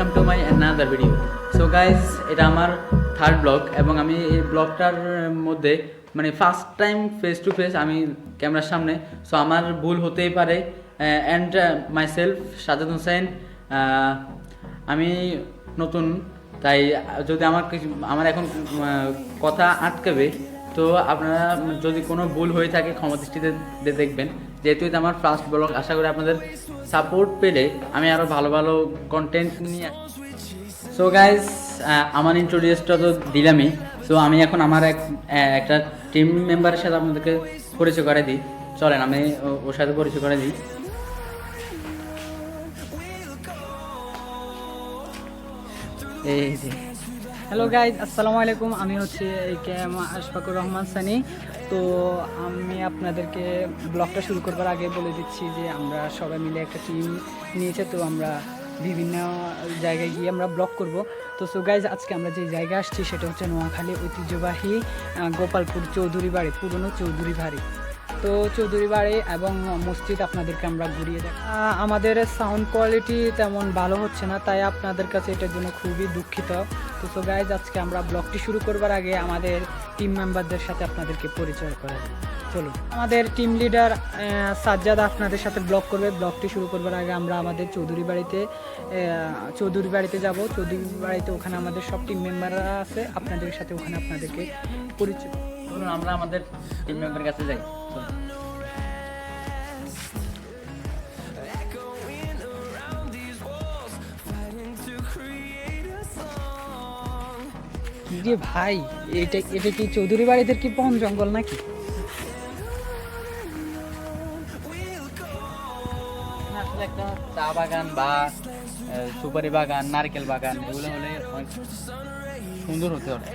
Welcome to my another video so guys এটা আমার third blog এবং আমি এই ব্লগটার মধ্যে মানে first time face to face আমি ক্যামেরার সামনে। সো আমার ভুল হতেই পারে। And myself Sajjad Hossain আমি নতুন। তাই যদি আমার কিছু, আমার এখন কথা আটকাবে, তো আপনারা যদি কোনো ভুল হয়ে থাকে ক্ষমা দৃষ্টিতে দেখবেন। যেহেতু এটা আমার ফার্স্ট ব্লগ আশা করি আপনাদের সাপোর্ট পেলে আমি আরও ভালো ভালো কন্টেন্ট নিয়ে সো গাইজ আমার ইন্ট্রোডিউসটা তো দিলামই। সো আমি এখন আমার এক একটা টিম মেম্বারের সাথে আপনাদেরকে পরিচয় করে দিই। চলেন, আমি ওর সাথে পরিচয় করে দিই। হ্যালো গাইজ আসসালামু আলাইকুম। আমি হচ্ছে আশফাকুর রহমান সানি। তো আমি আপনাদেরকে ব্লগটা শুরু করবার আগে বলে দিচ্ছি যে আমরা সবাই মিলে একটা টিম নিয়েছে, তো আমরা বিভিন্ন জায়গায় গিয়ে আমরা ব্লগ করব। তো সো গাইজ আজকে আমরা যে জায়গা আসছি সেটা হচ্ছে নোয়াখালী ঐতিহ্যবাহী গোপালপুর চৌধুরী বাড়ি, পুরনো চৌধুরী বাড়ি। তো চৌধুরী বাড়ি এবং মসজিদ আপনাদেরকে আমরা ঘুরিয়ে দেখ আমাদের সাউন্ড কোয়ালিটি তেমন ভালো হচ্ছে না, তাই আপনাদের কাছে এটার জন্য খুবই দুঃখিত। তো সো গাইজ আজকে আমরা ব্লগটি শুরু করবার আগে আমাদের টিম মেম্বারদের সাথে আপনাদেরকে পরিচয় করে চলুন। আমাদের টিম লিডার সাজ্জাদ আপনাদের সাথে ব্লগ করবে। ব্লগটি শুরু করবার আগে আমরা আমাদের চৌধুরী বাড়িতে চৌধুরী বাড়িতে যাব। চৌধুরী বাড়িতে ওখানে আমাদের সব টিম মেম্বাররা আছে। আপনাদের সাথে ওখানে আপনাদেরকে পরিচয় আমরা আমাদের টিম মেম্বারের কাছে যাই। রে ভাই এটা এটা কি চৌধুরী বাড়িদের কি বন জঙ্গল নাকি? আসলে একটা চা বাগান বা সুপারি বাগান নারকেল বাগান এগুলো হলে অনেক সুন্দর হতে হবে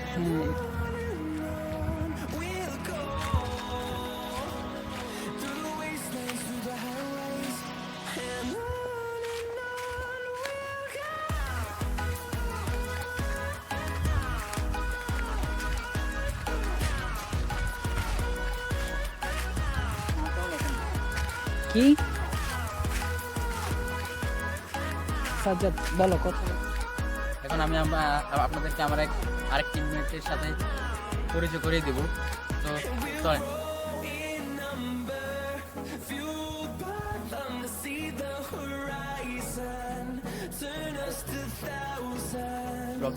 কি সাজ্জাদ বলো কথা। এখন আমি আম- আপনাদেরকে আমার এক আরেক টিমমেটের সাথে পরিচয় করিয়ে দেবো। তো চলেন।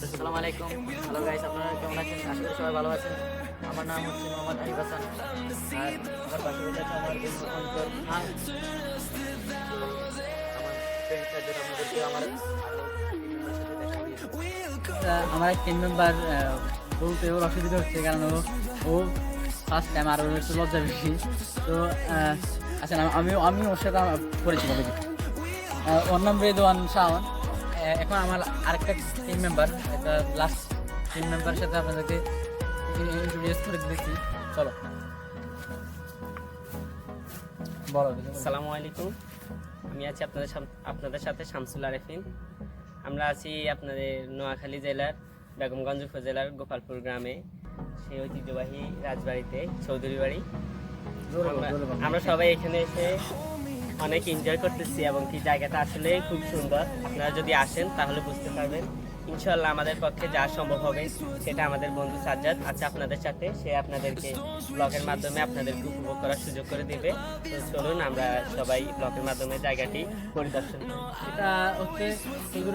আসসালামু আলাইকুম হ্যালো গাইস আপনারা কেমন আছেন? আশা করি সবাই ভালো আছেন। আমার নাম হচ্ছে মোহাম্মদ আরিফ হাসান। আর আমার এক টিম মেম্বার বলতে ওর অসুবিধা হচ্ছে কারণ ও ও ফার্স্ট টাইম আর ওর একটু লজ্জা বেশি। তো আচ্ছা আমি আমি ওর সাথে হবে ওর নাম রেদওয়ান শাওয়ান এখন আমার আরেকটা টিম মেম্বার একটা লাস্ট টিম মেম্বারের সাথে আপনাদেরকে করে দিতেছি। চলো। বলো। আসসালামু আলাইকুম। আমি আছি আপনাদের আপনাদের সাথে শামসুল আরেফিন। আমরা আছি আপনাদের নোয়াখালী জেলার বেগমগঞ্জ উপজেলার গোপালপুর গ্রামে। সেই ঐতিহ্যবাহী রাজবাড়িতে চৌধুরী বাড়ি। আমরা- আমরা সবাই এখানে এসে অনেক এনজয় করতেছি এবং কি জায়গাটা আসলে খুব সুন্দর। আপনারা যদি আসেন তাহলে বুঝতে পারবেন ইনশাল্লাহ আমাদের পক্ষে যা সম্ভব হবে সেটা আমাদের বন্ধু সাজ্জাদ আছে আপনাদের সাথে, সে আপনাদেরকে ব্লগের মাধ্যমে আপনাদেরকে উপভোগ করার সুযোগ করে দেবে। চলুন, আমরা সবাই ব্লগের মাধ্যমে জায়গাটি পরিদর্শন এটা হচ্ছে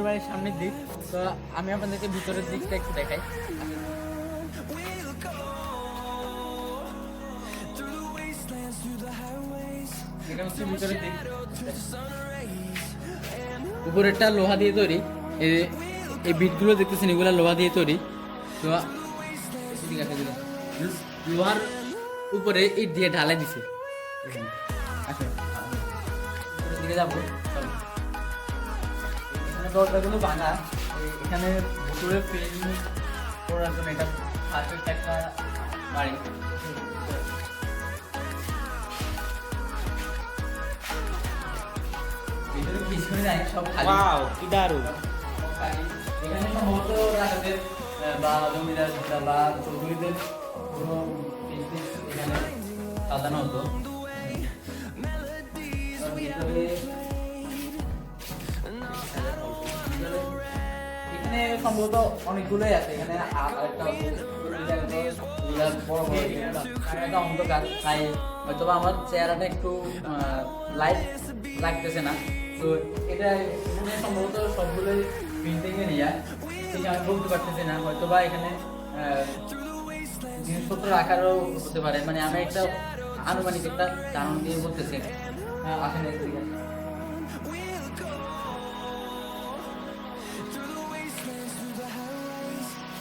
বাড়ির সামনের দিক। তো আমি আপনাদেরকে ভিতরের দিকটা একটু দেখাই। উপরেরটা লোহা দিয়ে তৈরি। এই- বিটগুলো দেখতেছেন এগুলো লোহা দিয়ে তৈরি। তো এদিকে আসো, এদিকে আসো। লো- লোহার উপরে ইট দিয়ে ঢালাই দিছে। এখানে। আসো দিকে যাব। এখানে দরজাগুলো ভাঙা। এখানে ভুতুরে ফিল্ম করার জন্য এটা পারফেক্ট একটা বাড়ি। ভিতরে নাই সব খালি। কি দারুণ। সব খালি। এখানে সম্ভবত রাজাদের বা জমিদার বা চৌধুরীদের কোনো এখানে সাজানো হতো। এখানে সম্ভবত অনেকগুলোই আছে। এখানে আরেকটা বড় বড় একটা অন্ধকার আমার চেহারাটা একটু লাইট লাগতেছে না। তো এটা সম্ভবত সবগুলোই প্রিন্টিং এ নিয়ে ঠিক আমি বলতে পারতেছি না হয়তো বা এখানে জিনিসপত্র রাখারও হতে পারে। মানে আমি একটা আনুমানিক একটা ধারণ দিয়ে বলতেছি। আসেন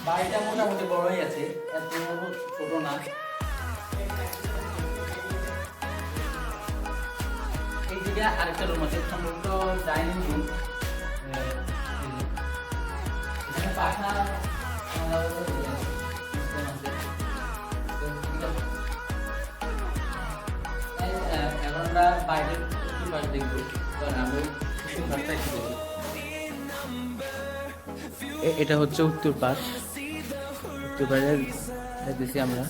বাড়িটা মোটামুটি বড়ই আছে, এত ছোট না। এই দিকে আরেকটা রুম আছে, সম্ভবত ডাইনিং রুম। পাশ এ- এটা হচ্ছে উত্তর পাশ উত্তর পাশের দেখতেছি আমরা।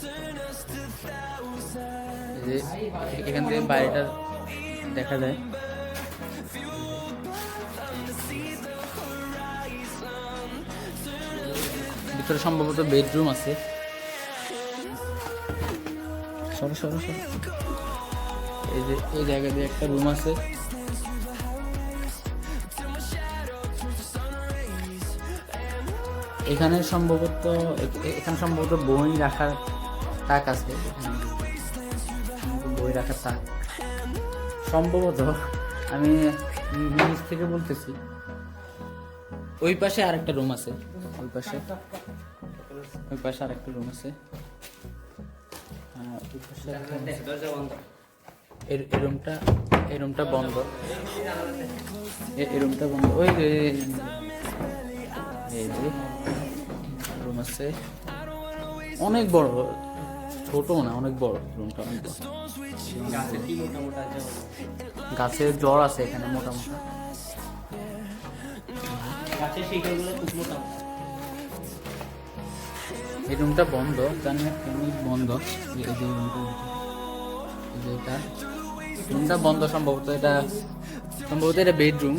এখান থেকে বাইরেটা দেখা যায়। ভিতরে সম্ভবত বেডরুম আছে। সরো সরো সরো। এই যে, এই জায়গা দিয়ে একটা রুম আছে। এখানে সম্ভবত এখানে সম্ভবত বই রাখার তাক আছে। বই রাখার তাক। সম্ভবত, আমি নিজ থেকে বলতেছি, ওই পাশে আরেকটা রুম আছে। ওই পাশে। ওই পাশে আরেকটা রুম আছে। এই রুমটা এই রুমটা বন্ধ। এই রুমটা বন্ধ। ওই যে রুম আছে। অনেক বড় ছোট না, অনেক বড় রুমটা অনেক বড়। গাছের জ্বর আছে এখানে মোটামুটি। গাছের শিকড়গুলো খুব মোটা মোটা। এই রুমটা বন্ধ, জানি কেন বন্ধ। এই যে রুমটা এটা। রুমটা বন্ধ সম্ভবত এটা সম্ভবত এটা বেডরুম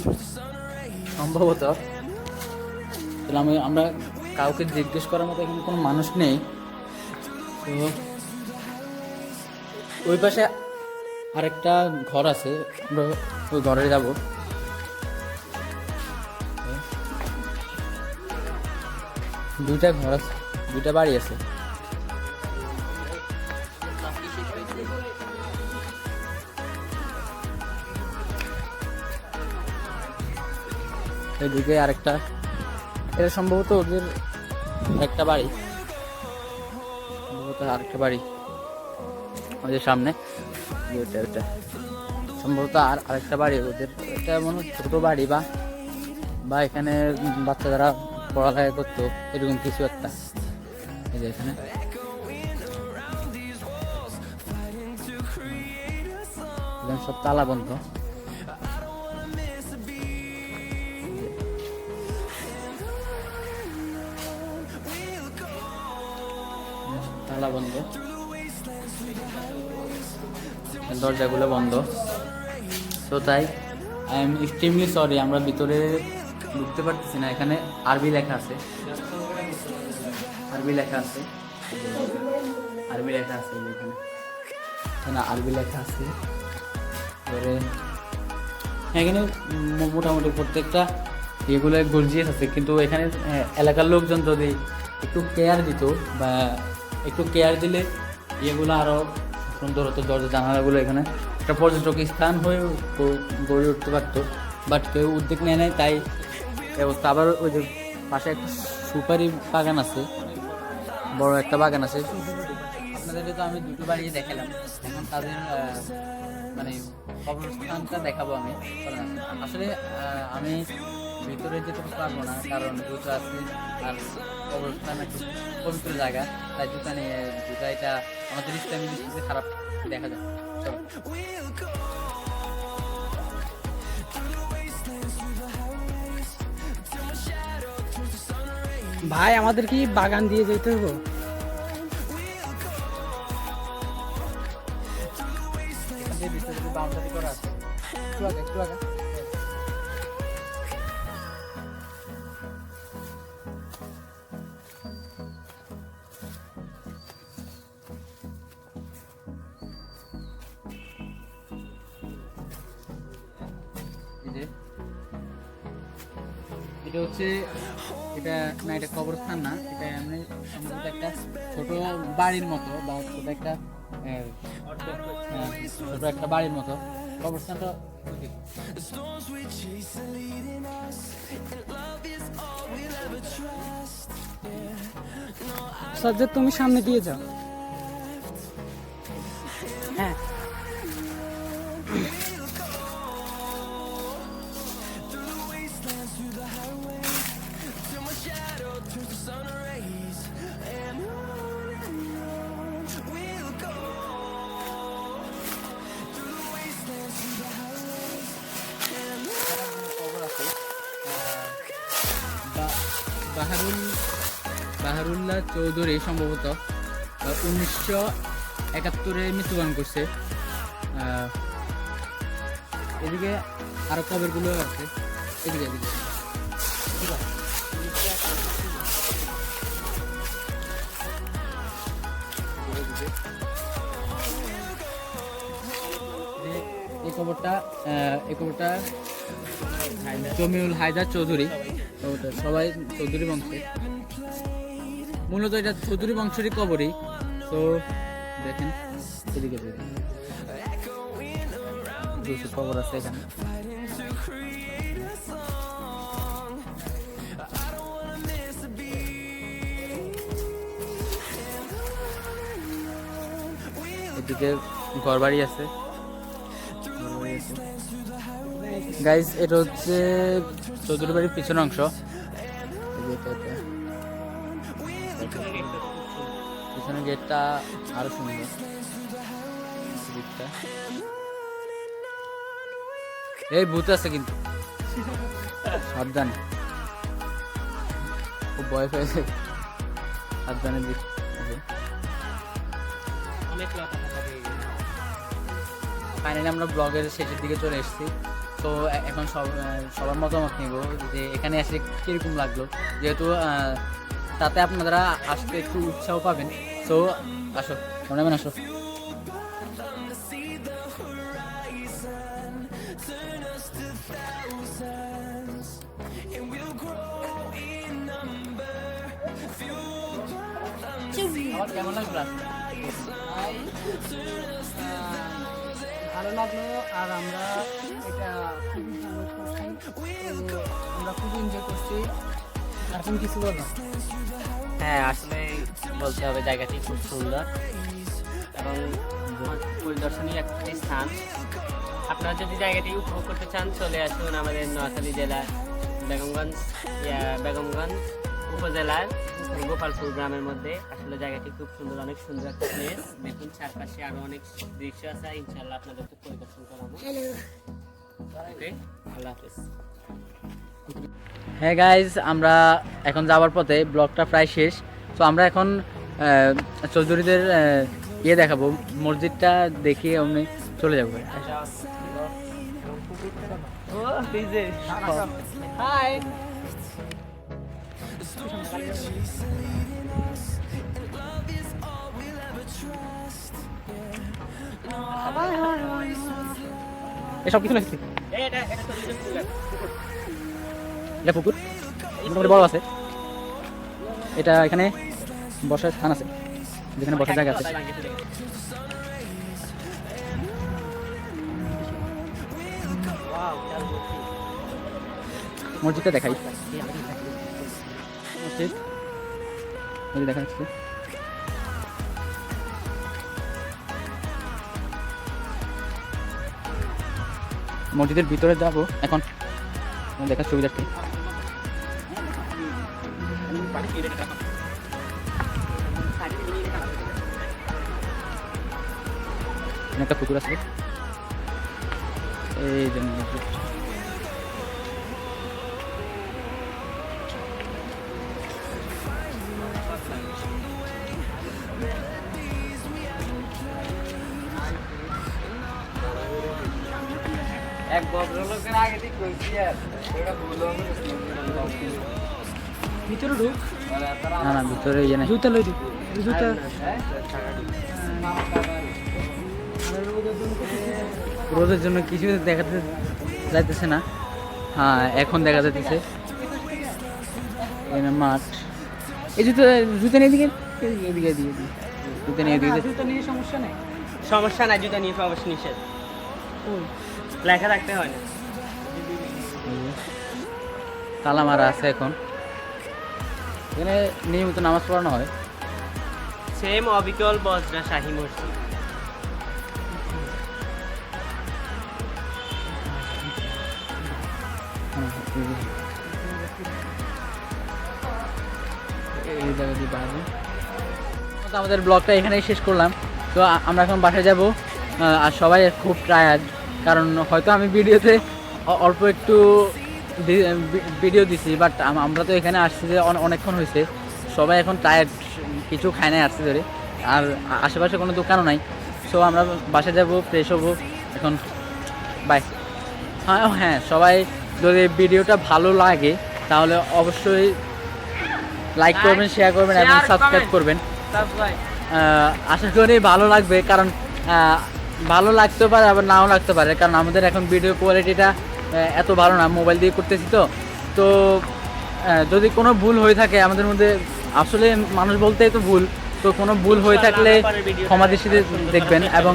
সম্ভবত। তাহলে আমি, আমরা কাউকে জিজ্ঞেস করার মতো এখানে কোনো মানুষ নেই। তো ওই পাশে আরেকটা ঘর আছে। আমরা ওই ঘরে যাব। দুইটা ঘর আছে। দুইটা বাড়ি আছে। এদিকে আরেকটা। এটা সম্ভবত ওদের একটা বাড়ি। সম্ভবত আরেকটা বাড়ি। ওদের সামনে। সম্ভবত আর আরেকটা বাড়ি। ওদের এটা মনে ছোট বাড়ি বা বা এখানে বাচ্চা যারা পড়ালেখা করতো, এরকম কিছু একটা। এখানে। সব তালা বন্ধ। তালা বন্ধ। দরজাগুলো বন্ধ। তো তাই আই এম এক্সট্রিমলি সরি আমরা ভিতরে ঢুকতে পারতেছি না। এখানে আরবি লেখা আছে। আরবি লেখা আছে। আরবি লেখা আছে এখানে। আরবি লেখা আছে। তারপরে এখানে মোটামুটি প্রত্যেকটা এগুলো গর্জিয়াস আছে, কিন্তু এখানে এলাকার লোকজন যদি একটু কেয়ার দিত বা একটু কেয়ার দিলে এগুলো আরও সুন্দর হতো। দরজা, জানালাগুলো এখানে একটা পর্যটক স্থান হয়ে গড়ে উঠতে পারতো। বাট কেউ উদ্যোগ নেয় নাই, তাই অবস্থা আবার ওই যে পাশে একটা সুপারি বাগান আছে বড় একটা বাগান আছে। আপনাদেরকে তো আমি দুটো বাড়ি দেখালাম। এখন তাদের মানে কবরস্থানটা দেখাবো আমি। আসলে আমি ভিতরে যেতে পারব না, কারণ জুতো আছে আর কবরস্থান একটু পবিত্র জায়গা। তাই জুতা নিয়ে জুতা এটা আমাদের ইসলামী খারাপ দেখা যায়। ভাই আমাদের কি বাগান দিয়ে যেতে হবে এটা না এটা কবরস্থান না এটা এমনি সম্ভবত একটা ছোট বাড়ির মতো বা ছোট একটা ছোট একটা বাড়ির মতো। কবরস্থানটা। সাজ্জাদ তুমি সামনে দিয়ে যাও। হ্যাঁ। বাহারুল বাহারুল্লাহ চৌধুরী সম্ভবত উনিশশো একাত্তরে মৃত্যুবরণ করছে এদিকে আরও কবরগুলো আছে এদিকে এদিকে। এই- কবরটা এই কবরটা জমিউল হায়দার চৌধুরী সবাই চৌধুরী বংশের। মূলত এটা চৌধুরী বংশেরই কবরই। তো দেখেন, এদিকে কবর আছে এখানে। এদিকে ঘর বাড়ি আছে। গাইজ এটা হচ্ছে চৌধুরী বাড়ির পিছনের অংশ। পিছনের গেটটা আরও সুন্দর। এই ভূত আছে কিন্তু। সাবধান। খুব বয়স হয়েছে সাবধানের দিক। ফাইনালি আমরা ব্লগের শেষের দিকে চলে এসেছি। তো এখন সব সবার মতামত নিব যে এখানে এসে কীরকম লাগল। যেহেতু তাতে আপনারা আসতে একটু উৎসাহ পাবেন। তো আসো কেমন আসো। কেমন লাগল ভালো লাগল, আর আমরা এটা খুবই ভালো করছি। আমরা খুবই এনজয় করছি। আর তুমি কিছু বলো। হ্যাঁ আসলে বলতে হবে জায়গাটি খুব সুন্দর এবং পরিদর্শনীয় একটি স্থান। আপনারা যদি জায়গাটি উপভোগ করতে চান, চলে আসুন আমাদের নোয়াখালী জেলার বেগমগঞ্জ বেগমগঞ্জ। উপজেলার গোপালপুর গ্রামের মধ্যে। আসলে জায়গাটি খুব সুন্দর অনেক সুন্দর একটা প্লেস দেখুন চারপাশে আরও অনেক দৃশ্য আছে। ইনশাল্লাহ আপনাদেরকে পরিদর্শন করাবো। ওকে আল্লাহ হাফেজ। হ্যাঁ গাইজ আমরা এখন যাওয়ার পথে ব্লগটা প্রায় শেষ। তো আমরা এখন চৌধুরীদের ইয়ে দেখাবো। মসজিদটা দেখিয়ে আমি চলে যাব। হাই এসব কিছু নাকি? এটা পুকুর। মোটামুটি বড় আছে। এটা এখানে বসার স্থান আছে। যেখানে বসার জায়গা আছে। মসজিদটা দেখাই। মসজিদ দেখা যাচ্ছে মসজিদের ভিতরে যাব এখন দেখার সুবিধার্থে। একটা পুকুর আছে। এই জন্য এক ভদ্রলোকের আগে ঠিক কইছি আর এটা ভুল ভিতরে ঢুক। না না ভিতরে ইয়ে নাই। জুতা লই দিক জুতা। রোদের জন্য কিছু দেখাতে যাইতেছে না। হ্যাঁ এখন দেখা যাইতেছে। মাঠ। এই জুতো জুতো নিয়ে দিকে এদিকে এদিকে এদিকে। জুতো নিয়ে এদিকে জুতা নিয়ে সমস্যা নেই। সমস্যা নাই জুতা নিয়ে প্রবেশ নিষেধ। লেখা রাখতে হয়। না তালা মারা আছে এখন। এখানে নিয়মিত নামাজ পড়ানো হয়। সেম অবিকল বজরা শাহী মসজিদ। আমাদের ব্লগটা এখানেই শেষ করলাম। তো আমরা এখন বাসায় যাব। আর সবাই খুব টায়ার্ড কারণ হয়তো আমি ভিডিওতে অল্প একটু ভিডিও দিছি বাট আমরা তো এখানে আসছি যে অনে- অনেকক্ষণ হয়েছে। সবাই এখন টায়ার্ড কিছু খায় নাই আসছে ধরে। আর আশেপাশে কোনো দোকানও নাই। সো আমরা বাসায় যাব ফ্রেশ হব। এখন বাই হ্যাঁ হ্যাঁ সবাই যদি ভিডিওটা ভালো লাগে তাহলে অবশ্যই লাইক করবেন শেয়ার করবেন এবং সাবস্ক্রাইব করবেন। আশা করি ভালো লাগবে কারণ ভালো লাগতে পারে আবার নাও লাগতে পারে। কারণ আমাদের এখন ভিডিও কোয়ালিটিটা এত ভালো না মোবাইল দিয়ে করতেছি তো। তো যদি কোনো ভুল হয়ে থাকে আমাদের মধ্যে আসলে মানুষ বলতেই তো ভুল তো কোনো ভুল হয়ে থাকলে ক্ষমা দৃষ্টিতে দেখবেন এবং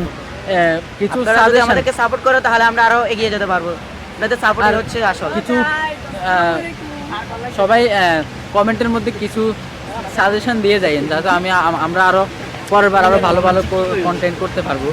কিছু যদি আমাদেরকে সাপোর্ট করে তাহলে আমরা আরও এগিয়ে যেতে পারব। সাপোর্ট হচ্ছে আসল। কিছু সবাই কমেন্টের মধ্যে কিছু সাজেশন দিয়ে যাইন যাতে আমি আমরা আরও পরের বার আরও ভালো ভালো কন্টেন্ট করতে পারব।